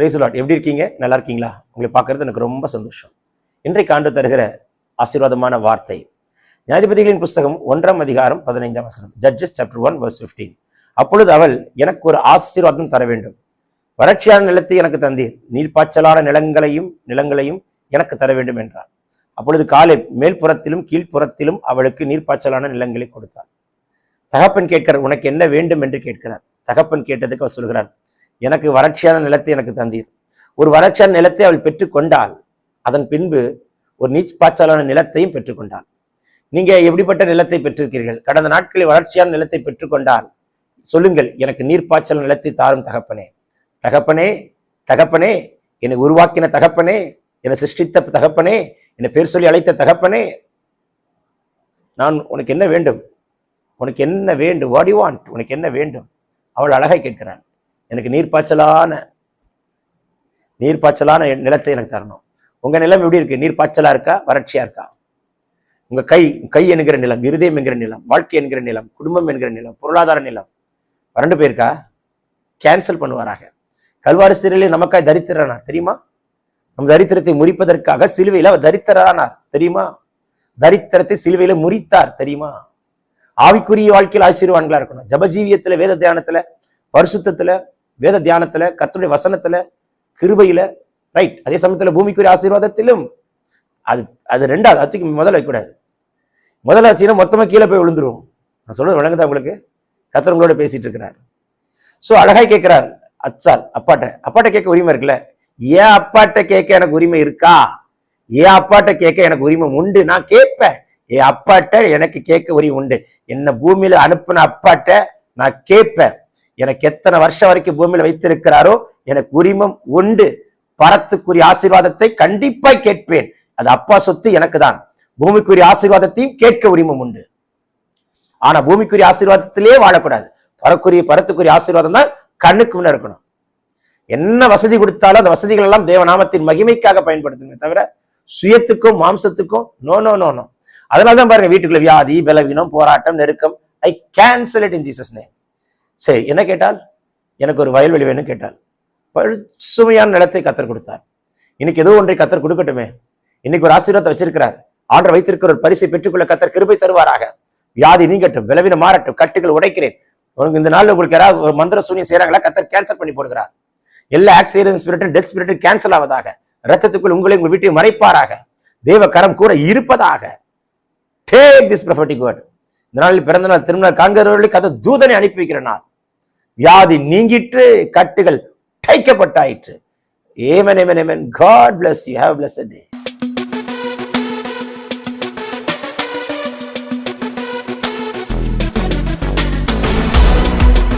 ரைசுலாட் எப்படி இருக்கீங்க? நல்லா இருக்கீங்களா? உங்களை பார்க்கறது எனக்கு ரொம்ப சந்தோஷம். இன்றைக்கு ஆண்டு தருகிற ஆசீர்வாதமான வார்த்தை. நியாயபதிகளின் புஸ்தகம் ஒன்றாம் அதிகாரம் பதினைந்தாம் வசனம் ஜட்ஜஸ் சாப்டர் ஒன் வர்ஸ் 15 அப்பொழுது அவள் எனக்கு ஒரு ஆசீர்வாதம் தர வேண்டும். வறட்சியான நிலத்தை எனக்கு தந்தீர். நீர்ப்பாய்ச்சலான நிலங்களையும் நிலங்களையும் எனக்கு தர வேண்டும் என்றார். அப்பொழுது காலை மேல்புறத்திலும் கீழ்ப்புறத்திலும் அவளுக்கு நீர்ப்பாய்ச்சலான நிலங்களை கொடுத்தார். தகப்பன் கேட்கிறார் உனக்கு என்ன வேண்டும்? என்று கேட்கிறார். தகப்பன் கேட்டதுக்கு அவர் சொல்கிறார் எனக்கு வறட்சியான நிலத்தை எனக்கு தந்தீர். ஒரு வறட்சியான நிலத்தை அவள் பெற்றுக்கொண்டால் அதன் பின்பு ஒரு நீர்ப்பாய்ச்சலான நிலத்தையும் பெற்றுக்கொண்டாள் நீங்க எப்படிப்பட்ட நிலத்தை பெற்றிருக்கிறீர்கள்? கடந்த நாட்களில் வறட்சியான நிலத்தை பெற்றுக்கொண்டால் சொல்லுங்கள் எனக்கு நீர்ப்பாய்ச்சல் நிலத்தை தாரும் தகப்பனே. தகப்பனே தகப்பனே என்னை உருவாக்கின தகப்பனே என்னை சிருஷ்டித்த தகப்பனே என்னை பேர் சொல்லி அழைத்த தகப்பனே. நான் உனக்கு என்ன வேண்டும்? உனக்கு என்ன வேண்டும்? வாட் யூ வாண்ட் உனக்கு என்ன வேண்டும்? அவள் அழகை கேட்கிறான் எனக்கு நீர்ப்பாய்ச்சலான நீர்ப்பாய்ச்சலான நிலத்தை எனக்கு தரணும். உங்க நிலம் எப்படி இருக்கு? நீர்ப்பாய்ச்சலா இருக்கா? வறட்சியா இருக்கா? உங்க கை கை என்கிற நிலம் இருதயம் என்கிற நிலம் வாழ்க்கை என்கிற நிலம் குடும்பம் என்கிற நிலம் பொருளாதார நிலம் வறண்டு போயிருக்கா? கேன்சல் பண்ணுவாராக. கல்வாரி சிறையிலே நமக்காய் தரித்திரனார் தெரியுமா? நம் தரித்திரத்தை முறிப்பதற்காக சிலுவையில் அவர் தரித்திரனார் தெரியுமா? தரித்திரத்தை சிலுவையில முறித்தார் தெரியுமா? ஆவிக்குரிய வாழ்க்கையில் ஆசீர்வான்களா இருக்கணும். ஜபஜீவியத்துல வேத தியானத்துல பரிசுத்தத்துல வேத தியானத்துல கர்த்தருடைய வசனத்துல கிருபையில ரைட் அதே சமயத்துல பூமிக்குரிய ஆசீர்வாதத்திலும் அது அது ரெண்டாவது அதுக்கு முதல்ல வைக்கக்கூடாது. முதல்ல வச்சுன்னா மொத்தமா கீழே போய் விழுந்துரும். நான் சொல்றது வழங்குதா உங்களுக்கு? கர்த்தர் உங்களோட பேசிட்டு இருக்கிறார். ஸோ அழகாய் கேட்கிறார் அச்சால் அப்பாட்ட. அப்பாட்ட கேட்க உரிமை இருக்குல்ல? ஏன் அப்பாட்ட கேட்க எனக்கு உரிமை இருக்கா? ஏன் அப்பாட்ட கேட்க எனக்கு உரிமை உண்டு? நான் கேட்பேன். என் அப்பாட்ட எனக்கு கேட்க உரிமை உண்டு? என்ன பூமியில அனுப்புன அப்பாட்ட நான் கேட்பேன். எனக்கு எத்தனை வருஷம் வரைக்கும் பூமியில வைத்திருக்கிறாரோ எனக்கு உரிமம் உண்டு. பரத்துக்குரிய ஆசீர்வாதத்தை கண்டிப்பாய் கேட்பேன். அது அப்பா சொத்து எனக்கு தான் பூமிக்குரிய ஆசீர்வாதத்தையும் கேட்க உரிமம் உண்டு. ஆனா பூமிக்குரிய ஆசீர்வாதத்திலே வாழக்கூடாது. பரக்குரிய பரத்துக்குரிய ஆசீர்வாதம் தான் கண்ணுக்கு முன்ன இருக்கணும். என்ன வசதி கொடுத்தாலும் அந்த வசதிகள் எல்லாம் தேவநாமத்தின் மகிமைக்காக பயன்படுத்துங்க தவிர சுயத்துக்கும் மாம்சத்துக்கும் நோ நோ நோ நோ அதனால தான் பாருங்க வீட்டுக்குள்ள வியாதி பலவீனம் போராட்டம் நெருக்கம். I cancel it in Jesus name சரி என்ன கேட்டால்? எனக்கு ஒரு வயல்வெளி வேணும் கேட்டால். பசுமையான நிலத்தை கத்தர் கொடுத்தார். இன்னைக்கு ஏதோ ஒன்றை கத்தர் கொடுக்கட்டுமே. இன்னைக்கு ஒரு ஆசீர்வாதத்தை வச்சிருக்கிறார். ஆண்டர் வைத்திருக்கிற ஒரு பரிசை பெற்றுக்கொள்ள கத்தர் கிருபை தருவாராக. வியாதி நீங்கட்டும் விளவின மாறட்டும் கட்டுகள் உடைக்கிறேன். உனக்கு இந்த நாள்ல உங்களுக்கு யாராவது ஒரு மந்திர சூனியம் செய்யறாங்களா கத்தர் கேன்சல் பண்ணி போடுகிறார். எல்லா ஆக்சிடென்ட் ஸ்பிரிட்டும் டெத் ஸ்பிரிட்டும் கேன்சல் ஆவதாக. ரத்தத்துக்குள் உங்களை உங்கள் வீட்டை மறைப்பாராக. தேவ கரம் கூட இருப்பதாக. டேக் திஸ் ப்ரொஃபட்டிக் வேர்ட் இந்த நாளில் பிறந்த நாள் திருமணம் காண்கிறவர்களுக்கு அதை தூதனை அனுப்பி வைக்கிற நாள். வியாதி நீங்கிற்று கட்டுகள் டைக்கப்பட்டாயிற்று amen amen amen God bless you have bless day